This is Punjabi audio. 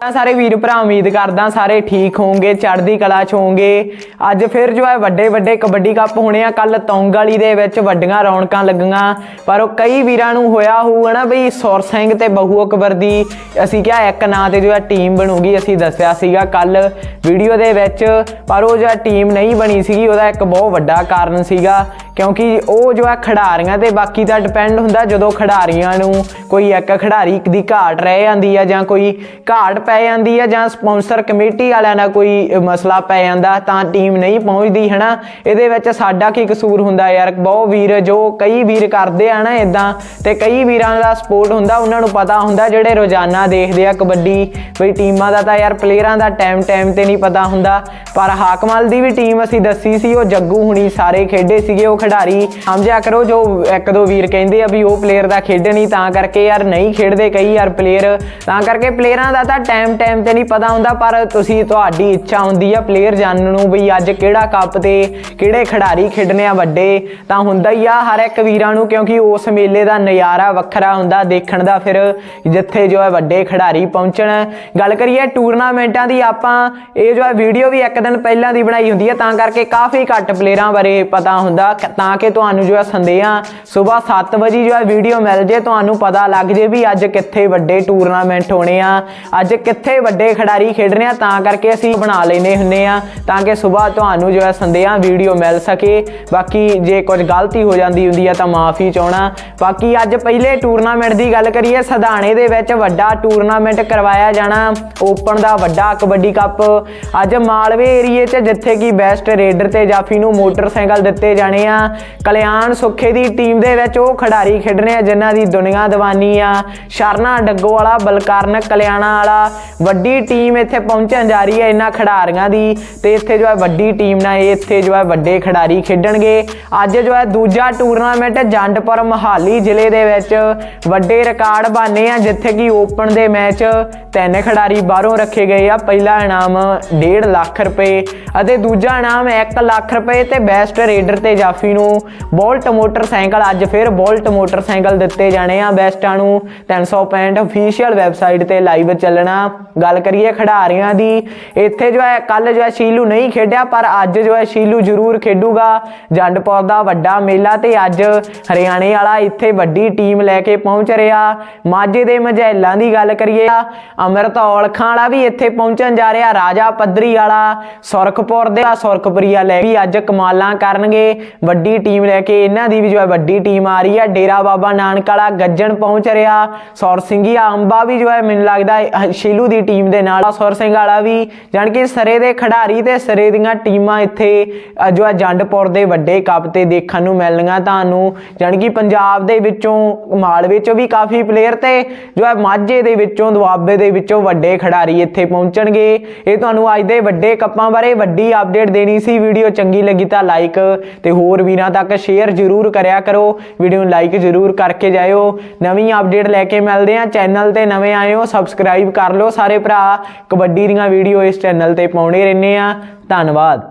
ਸਾਰੇ ਵੀਰ ਭਰਾ ਉਮੀਦ ਕਰਦਾ ਸਾਰੇ ਠੀਕ ਹੋਵੋਗੇ ਚੜ੍ਹਦੀ ਕਲਾ ਚ ਹੋਵੋਗੇ ਅੱਜ ਫਿਰ ਜੋ ਹੈ ਵੱਡੇ ਵੱਡੇ ਕਬੱਡੀ ਕੱਪ ਹੋਣੇ ਆ ਕੱਲ ਤੌਂਗ ਵਾਲੀ ਦੇ ਵਿੱਚ ਵੱਡੀਆਂ ਰੌਣਕਾਂ ਲੱਗੀਆਂ। ਪਰ ਉਹ ਕਈ ਵੀਰਾਂ ਨੂੰ ਹੋਇਆ ਹੋਊਗਾ ਨਾ ਬਈ ਸੁਰ ਸਿੰਘ ਤੇ ਬਹੂ ਅਕਬਰ ਦੀ, ਅਸੀਂ ਕਿਹਾ ਇੱਕ ਨਾਂ ਤੇ ਜੋ ਹੈ ਟੀਮ ਬਣੂਗੀ, ਅਸੀਂ ਦੱਸਿਆ ਸੀਗਾ ਕੱਲ ਵੀਡੀਓ ਦੇ ਵਿੱਚ। ਪਰ ਉਹ ਜੋ ਟੀਮ ਨਹੀਂ ਬਣੀ ਸੀਗੀ, ਉਹਦਾ ਇੱਕ ਬਹੁਤ ਵੱਡਾ ਕਾਰਨ ਸੀਗਾ ਕਿਉਂਕਿ ਉਹ ਜੋ ਹੈ ਖਿਡਾਰੀਆਂ ਤੇ ਬਾਕੀ ਤਾਂ ਡਿਪੈਂਡ ਹੁੰਦਾ ਜਦੋਂ ਖਿਡਾਰੀਆਂ ਨੂੰ ਕੋਈ ਇੱਕ ਖਿਡਾਰੀ ਦੀ ਘਾਟ ਰਹਿ ਜਾਂਦੀ ਆ ਜਾਂ ਕੋਈ ਘਾਟ ਪੈ ਜਾਂਦੀ ਆ ਜਾਂ ਸਪਾਂਸਰ ਕਮੇਟੀ ਵਾਲਿਆਂ ਨਾਲ ਕੋਈ ਮਸਲਾ ਪੈ ਜਾਂਦਾ ਤਾਂ ਟੀਮ ਨਹੀਂ ਪਹੁੰਚਦੀ, ਹਨਾ? ਇਹਦੇ ਵਿੱਚ ਸਾਡਾ ਕੀ ਕਸੂਰ ਹੁੰਦਾ ਯਾਰ? ਬਹੁਤ ਵੀਰ ਜੋ ਕਈ ਵੀਰ ਕਰਦੇ ਆ ਨਾ ਇਦਾਂ ਤੇ ਕਈ ਵੀਰਾਂ ਦਾ ਸਪੋਰਟ ਹੁੰਦਾ, ਉਹਨਾਂ ਨੂੰ ਪਤਾ ਹੁੰਦਾ ਜਿਹੜੇ ਰੋਜ਼ਾਨਾ ਦੇਖਦੇ ਆ ਕਬੱਡੀ, ਬਈ ਟੀਮਾਂ ਦਾ ਤਾਂ ਯਾਰ ਪਲੇਅਰਾਂ ਦਾ ਟਾਈਮ ਟਾਈਮ ਤੇ ਨਹੀਂ ਪਤਾ ਹੁੰਦਾ, ਪਰ ਹਾਕਮਾਲ ਦੀ ਵੀ ਟੀਮ ਅਸੀਂ ਦੱਸੀ ਸੀ, ਉਹ ਜੱਗੂ ਹੁਣੀ ਸਾਰੇ ਖੇਡੇ ਸੀਗੇ, ਉਹ ਖਿਡਾਰੀ ਸਮਝਿਆ ਕਰੋ, ਜੋ ਇੱਕ ਦੋ ਵੀਰ ਕਹਿੰਦੇ ਆ ਵੀ ਉਹ ਪਲੇਅਰ ਦਾ ਹੀ ਤਾਂ ਕਰਕੇ ਯਾਰ ਨਹੀਂ ਖੇਡਦੇ ਕਈ ਯਾਰ ਪਲੇਅਰ ਤਾਂ ਕਰਕੇ ਪਲੇਅਰਾਂ ਦਾ ਤਾਂ ਟਾਈਮ ਟਾਈਮ ਤੇ ਨਹੀਂ ਪਤਾ ਹੁੰਦਾ, ਪਰ ਤੁਸੀਂ ਤੁਹਾਡੀ ਇੱਛਾ ਹੁੰਦੀ ਆ ਪਲੇਅਰ ਜਾਣਨ ਨੂੰ ਵੀ ਅੱਜ ਕਿਹੜਾ ਕੱਪ ਤੇ ਕਿਹੜੇ ਖਿਡਾਰੀ ਖੇਡਣੇ ਆ ਵੱਡੇ। ਤਾਂ ਹੁੰਦਾ ਹੀ ਆ ਹਰ ਇੱਕ ਵੀਰਾਂ ਨੂੰ, ਕਿਉਂਕਿ ਉਸ ਮੇਲੇ ਦਾ ਨਜ਼ਾਰਾ ਵੱਖਰਾ ਹੁੰਦਾ, ਦੇਖਣ ਦਾ ਫਿਰ ਜਿੱਥੇ ਜੋ ਹੈ ਵੱਡੇ ਖਿਡਾਰੀ ਪਹੁੰਚਣ। ਗੱਲ ਕਰੀਏ ਟੂਰਨਾਮੈਂਟਾਂ ਦੀ, ਆਪਾਂ ਇਹ ਜੋ ਹੈ ਵੀਡੀਓ ਵੀ ਇੱਕ ਦਿਨ ਪਹਿਲਾਂ ਦੀ ਬਣਾਈ ਹੁੰਦੀ ਹੈ ਤਾਂ ਕਰਕੇ ਕਾਫੀ ਘੱਟ ਪਲੇਅਰਾਂ ਬਾਰੇ ਪਤਾ ਹੁੰਦਾ। ਤਾਂ ਕਿ ਤੁਹਾਨੂੰ ਜੋ ਹੈ ਸੰਦੇਹਾਂ ਸਵੇਰ 7 ਵਜੇ ਜੋ ਹੈ ਵੀਡੀਓ ਮਿਲ ਜੇ, ਤੁਹਾਨੂੰ ਪਤਾ ਲੱਗ ਜੇ ਵੀ ਅੱਜ ਕਿੱਥੇ ਵੱਡੇ ਟੂਰਨਾਮੈਂਟ ਹੋਣੇ ਆ, ਅੱਜ ਕਿੱਥੇ ਵੱਡੇ ਖਿਡਾਰੀ ਖੇਡਣੇ ਆ, ਤਾਂ ਕਰਕੇ ਅਸੀਂ ਬਣਾ ਲੈਨੇ ਹੁੰਨੇ ਆ, ਤਾਂ ਕਿ ਸਵੇਰ ਤੁਹਾਨੂੰ ਜੋ ਹੈ ਸੰਦੇਹਾਂ ਵੀਡੀਓ ਮਿਲ ਸਕੇ। ਬਾਕੀ ਜੇ ਕੁਝ ਗਲਤੀ ਹੋ ਜਾਂਦੀ ਹੁੰਦੀ ਆ ਤਾਂ ਮਾਫੀ ਚਾਹਣਾ ਬਾਕੀ ਅੱਜ ਪਹਿਲੇ ਟੂਰਨਾਮੈਂਟ ਦੀ ਗੱਲ ਕਰੀਏ, ਸਧਾਣੇ ਦੇ ਵਿੱਚ ਵੱਡਾ ਟੂਰਨਾਮੈਂਟ ਕਰਵਾਇਆ ਜਾਣਾ ਓਪਨ ਦਾ ਵੱਡਾ ਕਬੱਡੀ ਕੱਪ। ਅੱਜ ਮਾਲਵੇ ਏਰੀਏ 'ਚ ਜਿੱਥੇ ਕਿ ਬੈਸਟ ਰੇਡਰ ਤੇ ਜਾਫੀ ਨੂੰ ਮੋਟਰਸਾਈਕਲ ਦਿੱਤੇ ਜਾਣੇ ਆ ਕਲਿਆਣ ਸੁੱਖੇ ਦੀ ਟੀਮ ਦੇ ਵਿੱਚ ਉਹ ਖਿਡਾਰੀ ਖੇਡਣੇ ਆ, ਜਿਨ੍ਹਾਂ ਦੀ ਦੁਨੀਆ ਦੀਵਾਨੀ ਆ। ਸ਼ਰਨਾ ਡੱਗੋ ਵਾਲਾ ਬਲਕਾਰਨ ਕਲਿਆਣਾ ਵਾਲਾ ਵੱਡੀ ਟੀਮ ਇੱਥੇ ਪਹੁੰਚਣ ਜਾ ਰਹੀ ਹੈ ਇਹਨਾਂ ਖਿਡਾਰੀਆਂ ਦੀ ਤੇ ਇੱਥੇ ਜੋ ਹੈ ਵੱਡੀ ਟੀਮ ਨਾਲ ਇੱਥੇ ਜੋ ਹੈ ਵੱਡੇ ਖਿਡਾਰੀ ਖੇਡਣਗੇ। ਅੱਜ ਜੋ ਹੈ ਦੂਜਾ ਟੂਰਨਾਮੈਂਟ ਜੰਡਪੁਰ ਮਹਾਲੀ ਜ਼ਿਲ੍ਹੇ ਦੇ ਵਿੱਚ ਵੱਡੇ ਰਿਕਾਰਡ ਬਾਨੇ ਆ, ਜਿੱਥੇ ਕਿ ਓਪਨ ਦੇ ਮੈਚ ਤਿੰਨ ਖਿਡਾਰੀ ਬਾਹਰੋਂ ਰੱਖੇ ਗਏ ਆ। ਪਹਿਲਾ ਇਨਾਮ 1.5 ਲੱਖ ਰੁਪਏ ਅਤੇ ਦੂਜਾ ਇਨਾਮ 1 ਲੱਖ ਰੁਪਏ ਤੇ ਬੈਸਟ ਰੇਡਰ ਤੇ ਜਾਫੀ ਨੂੰ ਬੋਲਟ ਮੋਟਰਸਾਈਕਲ ਅੱਜ ਫਿਰ ਬੋਲਟ ਮੋਟਰਸਾਈਕਲ ਦਿੱਤੇ ਜਾਣੇ ਆ ਬੈਸਟਾਂ ਨੂੰ। 365 ਅਫੀਸ਼ੀਅਲ ਵੈਬਸਾਈਟ ਤੇ ਲਾਈਵ ਚੱਲਣਾ। ਗੱਲ ਕਰੀਏ ਖਿਡਾਰੀਆਂ ਦੀ, ਇੱਥੇ ਜੋ ਹੈ ਕੱਲ ਜੋ ਹੈ ਸ਼ੀਲੂ ਨਹੀਂ ਖੇਡਿਆ, ਪਰ ਅੱਜ ਜੋ ਹੈ ਸ਼ੀਲੂ ਜ਼ਰੂਰ ਖੇਡੂਗਾ। ਜੰਡਪੁਰ ਦਾ ਵੱਡਾ ਮੇਲਾ ਤੇ ਅੱਜ ਹਰਿਆਣੇ ਵਾਲਾ ਇੱਥੇ ਵੱਡੀ ਟੀਮ ਲੈ ਕੇ ਪਹੁੰਚ ਰਿਹਾ। ਮਾਝੇ ਦੇ ਮਝੈਲਾਂ ਦੀ ਗੱਲ ਕਰੀਏ ਅਮਰਤ ਔਲਖਾਂ ਵਾਲਾ ਵੀ ਇੱਥੇ ਪਹੁੰਚਣ ਜਾ ਰਿਹਾ, ਰਾਜਾ ਪੱਧਰੀ ਵਾਲਾ ਸੁਰਖਪੁਰ ਦੇ ਸੁਰਖਪੁਰੀਆ ਲੈ ਵੀ ਅੱਜ ਕਮਾਲਾਂ ਕਰਨਗੇ। ਵੱਡੀ ਟੀਮ ਲੈ ਕੇ ਇਹਨਾਂ ਦੀ ਵੀ ਜੋ ਹੈ ਵੱਡੀ ਟੀਮ ਆ ਰਹੀ ਹੈ। ਡੇਰਾ ਬਾਬਾ ਨਾਨਕ ਵਾਲਾ ਗੱਜਣ ਪਹੁੰਚ ਰਿਹਾ। ਸੌਰ ਸਿੰਘੀਆ ਅੰਬਾ ਵੀ ਜੋ ਹੈ ਮੈਨੂੰ ਲੱਗਦਾ ਹੈ ਸ਼ੀਲੂ ਦੀ ਟੀਮ ਦੇ ਨਾਲ ਸੌਰ ਸਿੰਘ ਵਾਲਾ ਵੀ ਜਾਣੀ ਕਿ ਸਰੇ ਦੇ ਖਿਡਾਰੀ ਤੇ ਸਰੇ ਦੀਆਂ ਟੀਮਾਂ ਇੱਥੇ ਜੋ ਹੈ ਜੰਡਪੁਰ ਦੇ ਵੱਡੇ ਕੱਪ ਤੇ ਦੇਖਣ ਨੂੰ ਮਿਲਣਗੀਆਂ ਤੁਹਾਨੂੰ। ਜਾਣੀ ਕਿ ਪੰਜਾਬ ਦੇ ਵਿੱਚੋਂ ਮਾਲਵੇ ਚੋਂ ਵੀ ਕਾਫੀ ਪਲੇਅਰ ਤੇ ਜੋ ਹੈ ਮਾਝੇ ਦੇ ਵਿੱਚੋਂ, ਦੁਆਬੇ ਦੇ ਵਿੱਚੋਂ ਵੱਡੇ ਖਿਡਾਰੀ ਇੱਥੇ ਪਹੁੰਚਣਗੇ। ਇਹ ਤੁਹਾਨੂੰ ਅੱਜ ਦੇ ਵੱਡੇ ਕੱਪਾਂ ਬਾਰੇ ਵੱਡੀ ਅਪਡੇਟ ਦੇਣੀ ਸੀ। ਵੀਡੀਓ ਚੰਗੀ ਲੱਗੀ ਤਾਂ ਲਾਈਕ ਤੇ ਹੋਰ ਵੀਰਾਂ ਤੱਕ ਸ਼ੇਅਰ ਜ਼ਰੂਰ ਕਰਿਆ ਕਰੋ। ਵੀਡੀਓ ਨੂੰ ਲਾਈਕ ਜ਼ਰੂਰ ਕਰਕੇ ਜਾਇਓ। ਨਵੀਂ ਅਪਡੇਟ ਲੈ ਕੇ ਮਿਲਦੇ ਆ ਚੈਨਲ ਤੇ ਨਵੇਂ ਆਏ ਹੋ ਸਬਸਕ੍ਰਾਈਬ ਕਰ ਲਓ ਸਾਰੇ ਭਰਾ। ਕਬੱਡੀ ਦੀਆਂ ਵੀਡੀਓ ਇਸ ਚੈਨਲ ਤੇ ਪਾਉਣੇ ਰਹਿੰਦੇ ਆ ਧੰਨਵਾਦ।